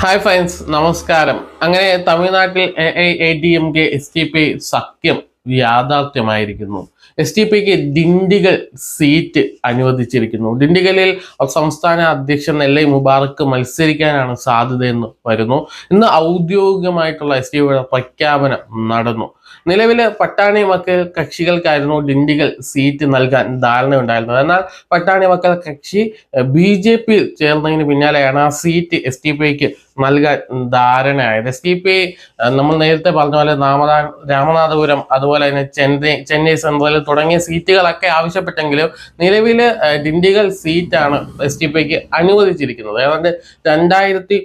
Hi friends നമസ്കാരം. അങ്ങനെ തമിഴ്നാട്ടിൽ A D M K S T P സഖ്യം യാഥാർത്ഥ്യമായിരിക്കുന്നു. എസ് ടി പിക്ക് ഡിണ്ടിഗൽ സീറ്റ് അനുവദിച്ചിരിക്കുന്നു. ഡിണ്ടിഗലിൽ സംസ്ഥാന അധ്യക്ഷൻ നെല്ലൈ മുബാറക്ക് മത്സരിക്കാനാണ് സാധ്യതയെന്ന് വരുന്നു. ഇന്ന് ഔദ്യോഗികമായിട്ടുള്ള എസ് ടി പിയുടെ പ്രഖ്യാപനം നടന്നു. നിലവിൽ പട്ടാണി മക്കൾ കക്ഷികൾക്കായിരുന്നു ഡിണ്ടിഗൽ സീറ്റ് നൽകാൻ ധാരണ ഉണ്ടായിരുന്നത്. എന്നാൽ പട്ടാണി മക്കൾ കക്ഷി ബി ജെ പി ചേർന്നതിന് പിന്നാലെയാണ് ആ സീറ്റ് എസ് ടി പിക്ക് നൽകാൻ ധാരണയായത്. എസ് ടി പി നമ്മൾ നേരത്തെ പറഞ്ഞ പോലെ നാമദാ രാമനാഥപുരം അതുപോലെ തന്നെ ചെന്നൈ ചെന്നൈ സെൻട്രൽ തുടങ്ങിയ സീറ്റുകളൊക്കെ ആവശ്യപ്പെട്ടെങ്കിലും നിലവിൽ ഡിണ്ടിഗൽ സീറ്റാണ് എസ് ടി പിക്ക് അനുവദിച്ചിരിക്കുന്നത്. ഏതാണ്ട് രണ്ടായിരത്തി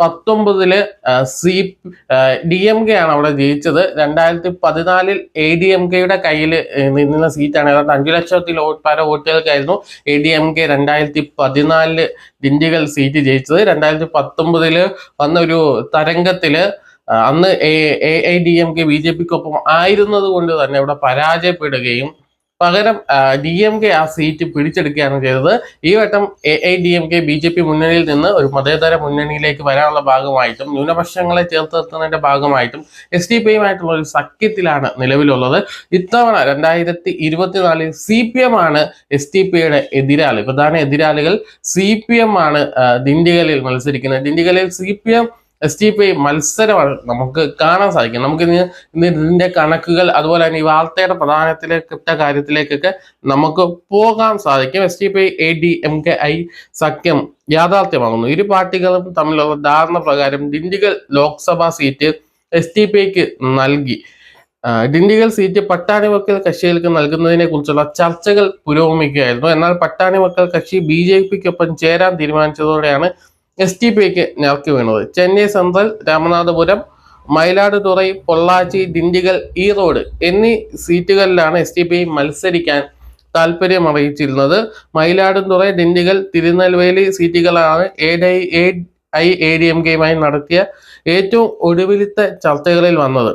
പത്തൊമ്പതിൽ സി ഡി എം കെ ആണ് അവിടെ ജയിച്ചത്. രണ്ടായിരത്തി പതിനാലിൽ എ ഡി എം കെയുടെ കയ്യിൽ നിന്ന സീറ്റാണ്. ഏതാണ്ട് അഞ്ചു ലക്ഷത്തിൽ പല വോട്ടുകൾക്കായിരുന്നു എ ഡി എം കെ രണ്ടായിരത്തി പതിനാലിൽ ഡിണ്ടിഗൽ സീറ്റ് ജയിച്ചത്. രണ്ടായിരത്തി പത്തൊമ്പതിൽ വന്ന ഒരു തരംഗത്തിൽ അന്ന് A I D M K B J പിക്കൊപ്പം ആയിരുന്നത് കൊണ്ട് തന്നെ ഇവിടെ പരാജയപ്പെടുകയും പകരം ഡി എം കെ ആ സീറ്റ് പിടിച്ചെടുക്കുകയാണ് ചെയ്തത്. ഈ വട്ടം A I D M K B J P മുന്നണിയിൽ നിന്ന് ഒരു മതേതര മുന്നണിയിലേക്ക് വരാനുള്ള ഭാഗമായിട്ടും ന്യൂനപക്ഷങ്ങളെ ചേർത്ത് നിർത്തുന്നതിന്റെ ഭാഗമായിട്ടും എസ് ഡി പി യുമായിട്ടുള്ള ഒരു സഖ്യത്തിലാണ് നിലവിലുള്ളത്. ഇത്തവണ രണ്ടായിരത്തി ഇരുപത്തിനാലിൽ സി പി എം ആണ് എസ് ടി പിയുടെ എതിരാളി. പ്രധാന എതിരാളികൾ സി പി എം ആണ് ദിണ്ടികലിൽ മത്സരിക്കുന്നത്. ദിണ്ടിഗലിൽ C P M S T P മത്സരമാണ് നമുക്ക് കാണാൻ സാധിക്കും നമുക്ക് ഇന്ന് ഇതിന്റെ കണക്കുകൾ അതുപോലെ തന്നെ ഈ വാർത്തയുടെ പ്രധാനത്തിലേക്ക് ഇട്ട കാര്യത്തിലേക്കൊക്കെ നമുക്ക് പോകാൻ സാധിക്കും. S T P A D M K I സഖ്യം യാഥാർത്ഥ്യമാകുന്നു. ഇരു പാർട്ടികളും തമ്മിലുള്ള ധാരണ പ്രകാരം Dindigul Lok Sabha seat S T പിക്ക് നൽകി. ഡിണ്ടിഗൽ സീറ്റ് പട്ടാണിമക്കൽ കക്ഷികൾക്ക് നൽകുന്നതിനെ കുറിച്ചുള്ള ചർച്ചകൾ പുരോഗമിക്കുകയായിരുന്നു. എന്നാൽ പട്ടാണിമക്കൽ കക്ഷി ബി ജെ പിക്കൊപ്പം ചേരാൻ തീരുമാനിച്ചതോടെയാണ് എസ് ടി പിക്ക് ഞെർക്ക് വീണത്. ചെന്നൈ സെൻട്രൽ രാമനാഥപുരം മയിലാടുതുറൈ പൊള്ളാച്ചി ദിണ്ടിഗൽ ഈറോഡ് എന്നീ സീറ്റുകളിലാണ് എസ് ടി പി മത്സരിക്കാൻ താല്പര്യം അറിയിച്ചിരുന്നത് മയിലാടുതുറൈ ദിണ്ടിഗൽ തിരുനെൽവേലി സീറ്റുകളാണ് A D A I A D M കെയുമായി നടത്തിയ ഏറ്റവും ഒടുവിലത്തെ ചർച്ചകളിൽ വന്നത്.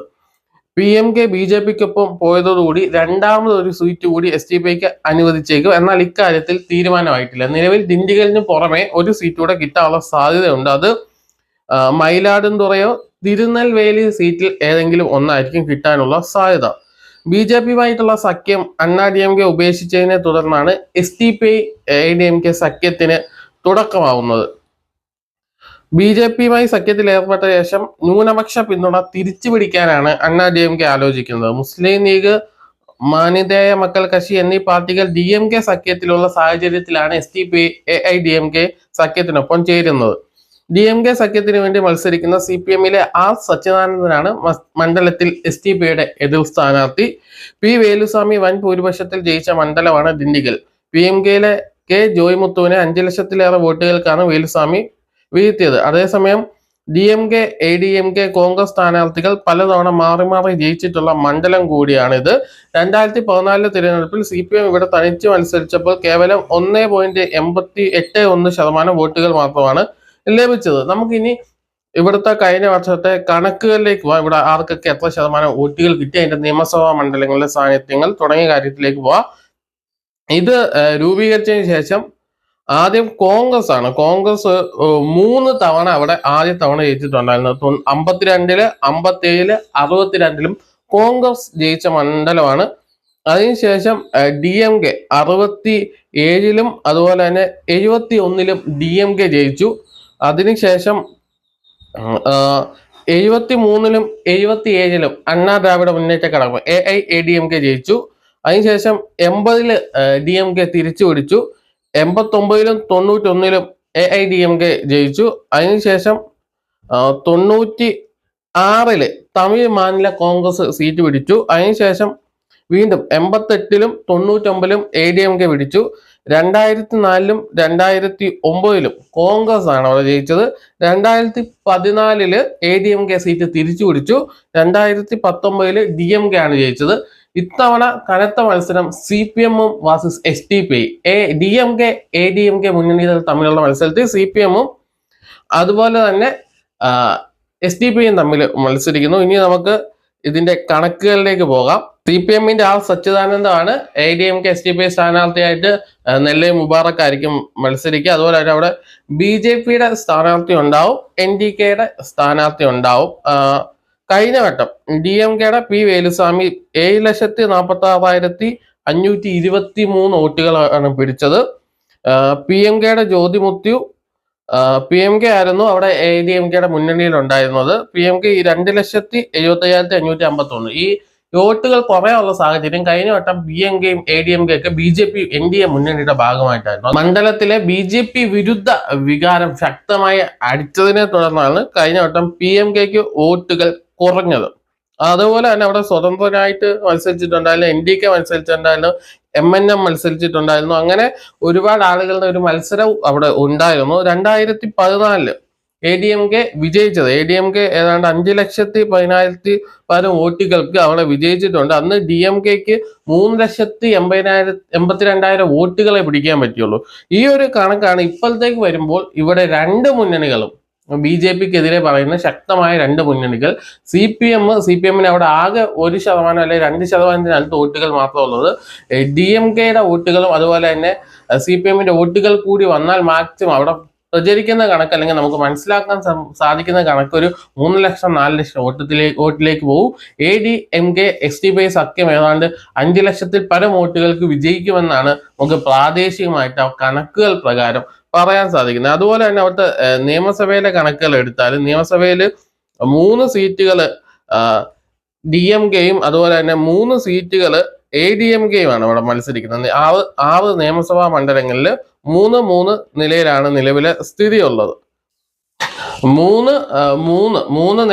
P M K B J പിക്കൊപ്പം പോയതോടുകൂടി രണ്ടാമത് ഒരു സീറ്റ് കൂടി എസ് ടി പിക്ക് അനുവദിച്ചേക്കും. എന്നാൽ ഇക്കാര്യത്തിൽ തീരുമാനമായിട്ടില്ല. നിലവിൽ ഡിണ്ടിഗലിന് പുറമെ ഒരു സീറ്റ് കൂടെ കിട്ടാനുള്ള സാധ്യതയുണ്ട്. അത് മയിലാടുംതുറയോ തിരുനെൽവേലി സീറ്റിൽ ഏതെങ്കിലും ഒന്നായിരിക്കും കിട്ടാനുള്ള സാധ്യത. ബി ജെ പിയുമായിട്ടുള്ള സഖ്യം അണ്ണാ ഡി എം കെ ഉപേക്ഷിച്ചതിനെ തുടർന്നാണ് S T P A D M K സഖ്യത്തിന് തുടക്കമാവുന്നത്. ബി ജെ പിയുമായി സഖ്യത്തിൽ ഏർപ്പെട്ട ശേഷം ന്യൂനപക്ഷ പിന്തുണ തിരിച്ചു പിടിക്കാനാണ് അണ്ണാ ഡി എം കെ ആലോചിക്കുന്നത്. മുസ്ലിം ലീഗ് മാനിതേയ മക്കൾ കക്ഷി എന്നീ പാർട്ടികൾ ഡി എം കെ സഖ്യത്തിലുള്ള സാഹചര്യത്തിലാണ് S T P A I D M K സഖ്യത്തിനൊപ്പം ചേരുന്നത്. ഡി എം കെ സഖ്യത്തിന് വേണ്ടി മത്സരിക്കുന്ന സി പി എമ്മിലെ ആർ സച്ചിദാനന്ദനാണ് മണ്ഡലത്തിൽ എസ് ടി പിയുടെ എതിർ സ്ഥാനാർത്ഥി. പി വേലുസ്വാമി വൻ ഭൂരിപക്ഷത്തിൽ ജയിച്ച മണ്ഡലമാണ് ദിണ്ടിഗൽ. പി എം കെയിലെ കെ ജോയ് മുത്തുവിനെ അഞ്ചു ലക്ഷത്തിലേറെ വോട്ടുകൾക്കാണ് വേലുസ്വാമി വീഴ്ത്തിയത്. അതേസമയം D M K A D M K Congress സ്ഥാനാർത്ഥികൾ പലതവണ മാറി മാറി ജയിച്ചിട്ടുള്ള മണ്ഡലം കൂടിയാണിത്. രണ്ടായിരത്തി പതിനാലിലെ തിരഞ്ഞെടുപ്പിൽ സി പി എം ഇവിടെ തനിച്ച് മത്സരിച്ചപ്പോൾ കേവലം ഒന്നേ പോയിന്റ് എൺപത്തി എട്ട് ഒന്ന് ശതമാനം വോട്ടുകൾ മാത്രമാണ് ലഭിച്ചത്. നമുക്കിനി ഇവിടുത്തെ കഴിഞ്ഞ വർഷത്തെ കണക്കുകളിലേക്ക് പോവാം. ഇവിടെ ആർക്കൊക്കെ എത്ര ശതമാനം വോട്ടുകൾ കിട്ടി അതിന്റെ നിയമസഭാ മണ്ഡലങ്ങളിലെ സാന്നിധ്യങ്ങൾ തുടങ്ങിയ കാര്യത്തിലേക്ക് പോവാം. ഇത് രൂപീകരിച്ചതിന് ശേഷം ആദ്യം കോൺഗ്രസ് ആണ്. കോൺഗ്രസ് മൂന്ന് തവണ അവിടെ ആദ്യ തവണ ജയിച്ചിട്ടുണ്ടായിരുന്നു. അമ്പത്തിരണ്ടിൽ അമ്പത്തേഴിൽ അറുപത്തിരണ്ടിലും കോൺഗ്രസ് ജയിച്ച മണ്ഡലമാണ്. അതിനുശേഷം ഡി എം കെ അറുപത്തി ഏഴിലും അതുപോലെ തന്നെ എഴുപത്തി ഒന്നിലും ഡി എം കെ ജയിച്ചു. അതിനുശേഷം എഴുപത്തി മൂന്നിലും എഴുപത്തി ഏഴിലും Anna Dravida Munnetra Kazhagam A I A D M K ജയിച്ചു. അതിനുശേഷം എൺപതിൽ ഡി എം കെ തിരിച്ചു പിടിച്ചു എൺപത്തൊമ്പതിലും തൊണ്ണൂറ്റൊന്നിലും A I D M K ജയിച്ചു. അതിനുശേഷം തൊണ്ണൂറ്റി ആറിൽ തമിഴ് മാനില കോൺഗ്രസ് സീറ്റ് പിടിച്ചു. അതിനുശേഷം വീണ്ടും എൺപത്തെട്ടിലും തൊണ്ണൂറ്റൊമ്പതിലും എ ഡി എം കെ പിടിച്ചു. രണ്ടായിരത്തി നാലിലും രണ്ടായിരത്തി ഒമ്പതിലും കോൺഗ്രസ് ആണ് അവിടെ ജയിച്ചത്. രണ്ടായിരത്തി പതിനാലിൽ A D M K seat തിരിച്ചു പിടിച്ചു. രണ്ടായിരത്തി പത്തൊമ്പതിൽ ഡി എം കെ ആണ് ജയിച്ചത്. ഇത്തവണ കനത്ത മത്സരം സി പി എമ്മും versus S T P A D M K A D M K മുന്നണികൾ തമ്മിലുള്ള മത്സരത്തിൽ സി പി എമ്മും അതുപോലെ തന്നെ എസ് ഡി പിയും തമ്മിൽ മത്സരിക്കുന്നു. ഇനി നമുക്ക് ഇതിന്റെ കണക്കുകളിലേക്ക് പോകാം. സി പി എമ്മിന്റെ R സച്ചിദാനന്ദമാണ് A D M K S D P സ്ഥാനാർത്ഥിയായിട്ട് ആ, നെല്ലൈ മുബാറക് ആയിരിക്കും മത്സരിക്കുക. അതുപോലെ തന്നെ അവിടെ ബി ജെ പിയുടെ സ്ഥാനാർത്ഥി ഉണ്ടാവും. എൻ ഡി കെയുടെ സ്ഥാനാർത്ഥി ഉണ്ടാവും. ആ, കഴിഞ്ഞ വട്ടം ഡി എം കെയുടെ പി വേലുസ്വാമി ഏഴ് ലക്ഷത്തി നാൽപ്പത്തി ആറായിരത്തി അഞ്ഞൂറ്റി ഇരുപത്തി മൂന്ന് വോട്ടുകളാണ് പിടിച്ചത്. പി എം കെയുടെ ജ്യോതിമുത്യു പി എം കെ ആയിരുന്നു അവിടെ എ ഡി എം കെയുടെ മുന്നണിയിൽ ഉണ്ടായിരുന്നത് പി എം കെ ഈ രണ്ട് ലക്ഷത്തി എഴുപത്തി അയ്യായിരത്തി അഞ്ഞൂറ്റി അമ്പത്തി ഒന്ന് ഈ വോട്ടുകൾ കുറയാനുള്ള സാഹചര്യം കഴിഞ്ഞ വട്ടം ബി എം കെയും എ ഡി എം കെ ഒക്കെ B J P N D A മുന്നണിയുടെ ഭാഗമായിട്ടായിരുന്നു. മണ്ഡലത്തിലെ ബി ജെ പി വിരുദ്ധ വികാരം ശക്തമായി അടിച്ചതിനെ തുടർന്നാണ് കഴിഞ്ഞ വട്ടം പി എം കെക്ക് വോട്ടുകൾ കുറഞ്ഞത്. അതുപോലെ തന്നെ അവിടെ സ്വതന്ത്രനായിട്ട് മത്സരിച്ചിട്ടുണ്ടായിരുന്നു എൻ ഡി കെ മത്സരിച്ചിട്ടുണ്ടായിരുന്നു എം എൻ എം മത്സരിച്ചിട്ടുണ്ടായിരുന്നു. അങ്ങനെ ഒരുപാട് ആളുകളുടെ ഒരു മത്സരം അവിടെ ഉണ്ടായിരുന്നു. രണ്ടായിരത്തി പതിനാലിൽ എ ഡി എം കെ വിജയിച്ചത്. എ ഡി എം കെ ഏതാണ്ട് അഞ്ച് ലക്ഷത്തി പതിനായിരത്തി പതിനും വോട്ടുകൾക്ക് അവിടെ വിജയിച്ചിട്ടുണ്ട്. അന്ന് ഡി എം കെക്ക് മൂന്ന് ലക്ഷത്തി എൺപതിനായിരം എൺപത്തിരണ്ടായിരം വോട്ടുകളെ പിടിക്കാൻ പറ്റുള്ളൂ ഈ ഒരു കണക്കാണ് ഇപ്പോഴത്തേക്ക് വരുമ്പോൾ ഇവിടെ രണ്ട് മുന്നണികളും ബി ജെ പിക്കെതിരെ പറയുന്ന ശക്തമായ രണ്ട് മുന്നണികൾ. C P M C P എമ്മിന് അവിടെ ആകെ ഒരു ശതമാനം അല്ലെങ്കിൽ രണ്ട് ശതമാനത്തിനടുത്ത് വോട്ടുകൾ മാത്രമുള്ളത് ഡി എം കെയുടെ വോട്ടുകളും അതുപോലെ തന്നെ സി പി എമ്മിന്റെ വോട്ടുകൾ കൂടി വന്നാൽ മാക്സിമം അവിടെ പ്രചരിക്കുന്ന കണക്ക് അല്ലെങ്കിൽ നമുക്ക് മനസ്സിലാക്കാൻ സാധിക്കുന്ന കണക്ക് ഒരു മൂന്ന് ലക്ഷം നാല് ലക്ഷം വോട്ടത്തിലേക്ക് വോട്ടിലേക്ക് പോകും A D M K S T P സഖ്യം ഏതാണ്ട് അഞ്ച് ലക്ഷത്തിൽ പരം വോട്ടുകൾക്ക് വിജയിക്കുമെന്നാണ് നമുക്ക് പ്രാദേശികമായിട്ട് കണക്കുകൾ പ്രകാരം പറയാൻ സാധിക്കുന്നത്. അതുപോലെ തന്നെ അവിടുത്തെ നിയമസഭയിലെ കണക്കുകൾ എടുത്താൽ നിയമസഭയിൽ മൂന്ന് സീറ്റുകൾ ഡി എം കെയും അതുപോലെ തന്നെ മൂന്ന് സീറ്റുകൾ എ ഡി എം കെയുമാണ് അവിടെ മത്സരിക്കുന്നത്. ആറ് ആറ് നിയമസഭാ മണ്ഡലങ്ങളിൽ മൂന്ന് മൂന്ന് നിലയിലാണ് നിലവിലെ സ്ഥിതി ഉള്ളത്. മൂന്ന് മൂന്ന് മൂന്ന്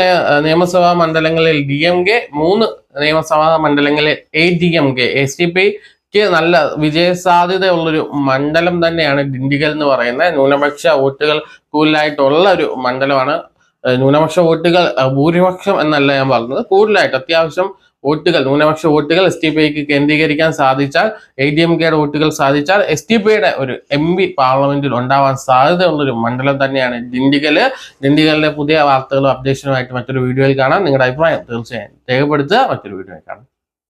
നിയമസഭാ മണ്ഡലങ്ങളിൽ ഡി എം കെ മൂന്ന് നിയമസഭാ മണ്ഡലങ്ങളിൽ A D M K S T പിക്ക് നല്ല വിജയസാധ്യതയുള്ളൊരു മണ്ഡലം തന്നെയാണ് ഡിണ്ടിഗൽ എന്ന് പറയുന്നത്. ന്യൂനപക്ഷ വോട്ടുകൾ കൂടുതലായിട്ടുള്ള ഒരു മണ്ഡലമാണ്. ന്യൂനപക്ഷ വോട്ടുകൾ ഭൂരിപക്ഷം എന്നല്ല ഞാൻ പറഞ്ഞത്. കൂടുതലായിട്ട് അത്യാവശ്യം വോട്ടുകൾ ന്യൂനപക്ഷ വോട്ടുകൾ എസ് ടി പിക്ക് കേന്ദ്രീകരിക്കാൻ സാധിച്ചാൽ എ ഡി എം കെയുടെ വോട്ടുകൾ സാധിച്ചാൽ എസ് ടി പിയുടെ ഒരു എം പി പാർലമെന്റിൽ ഉണ്ടാവാൻ സാധ്യതയുള്ള ഒരു മണ്ഡലം തന്നെയാണ് ഡിണ്ടിഗൽ ഡിണ്ടിഗലിലെ പുതിയ വാർത്തകളും അപ്ഡേഷനുമായിട്ട് മറ്റൊരു വീഡിയോയിൽ കാണാം. നിങ്ങളുടെ അഭിപ്രായം തീർച്ചയായും രേഖപ്പെടുത്തുക. മറ്റൊരു വീഡിയോയിൽ കാണാം.